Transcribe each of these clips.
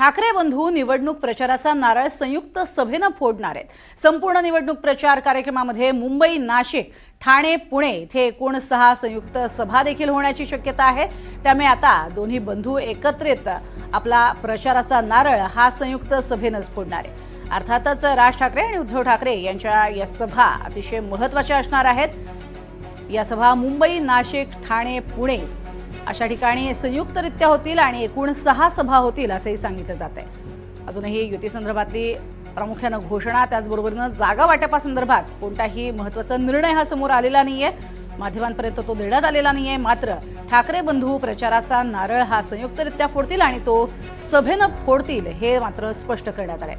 ठाकरे बंधू निवडणूक प्रचाराचा नारळ संयुक्त सभेनं फोडणार आहेत. संपूर्ण निवडणूक प्रचार कार्यक्रमामध्ये मुंबई नाशिक ठाणे पुणे इथे एकूण सहा संयुक्त सभा देखील होण्याची शक्यता आहे. त्यामुळे आता दोन्ही बंधू एकत्रित आपला प्रचाराचा नारळ हा संयुक्त सभेनंच फोडणार आहे अर्थातच राज ठाकरे आणि उद्धव ठाकरे यांच्या या सभा अतिशय महत्त्वाच्या असणार आहेत. या सभा मुंबई नाशिक ठाणे पुणे अशा ठिकाणी संयुक्तरित्या होतील आणि एकूण सहा सभा होतील असंही सांगितलं जात आहे अजूनही युतीसंदर्भातली प्रामुख्यानं घोषणा त्याचबरोबरीनं जागा वाटपासंदर्भात कोणताही महत्त्वाचा निर्णय हा समोर आलेला नाहीये. माध्यमांपर्यंत तो देण्यात आलेला नाहीये. मात्र ठाकरे बंधू प्रचाराचा नारळ हा संयुक्तरित्या फोडतील आणि तो सभेनं फोडतील हे मात्र स्पष्ट करण्यात आलंय.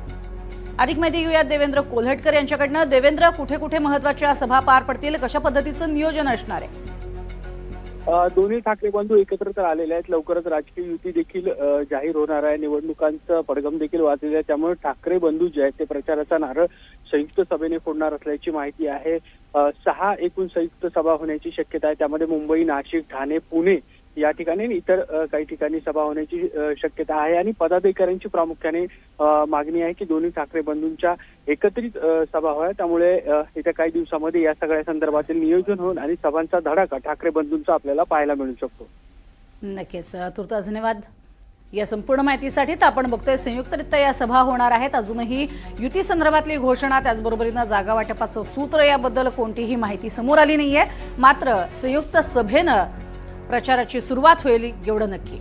अधिक माहिती घेऊयात देवेंद्र कोल्हटकर यांच्याकडनं. देवेंद्र कुठे कुठे महत्त्वाच्या सभा पार पडतील? कशा पद्धतीचं नियोजन असणार आहे? दोन्ही ठाकरे बंधू एकत्र तर आलेले आहेत. लवकरच राजकीय युती देखील जाहीर होणार आहे. निवडणुकांचं पडगम देखील वाजलेलं आहे. त्यामुळे ठाकरे बंधू जे आहेत ते प्रचाराचा नारळ संयुक्त सभेने फोडणार असल्याची माहिती आहे. सहा एकूण संयुक्त सभा होण्याची शक्यता आहे. त्यामध्ये मुंबई नाशिक ठाणे पुणे या ठिकाणी इतर काही ठिकाणी सभा होण्याची शक्यता आहे. आणि पदाधिकाऱ्यांची प्रामुख्याने मागणी आहे की दोन्ही ठाकरे बंधूंच्या एकत्रित सभा व्हाव्या त्यामुळे येत्या काही दिवसामध्ये या सगळ्या संदर्भातील नियोजन होऊन आणि सभांचा धडाका ठाकरे बंधूंचा आपल्याला पाहायला मिळू शकतो. नक्कीच. तुर्तास धन्यवाद या संपूर्ण माहितीसाठी तर आपण बघतोय संयुक्तरित्या या सभा होणार आहेत. अजूनही युती संदर्भातली घोषणा त्याचबरोबरीनं जागा वाटपाचं सूत्र याबद्दल कोणतीही माहिती समोर आली नाहीये. मात्र संयुक्त सभेनं प्रचाराची सुरुवात होईल एवढं नक्की.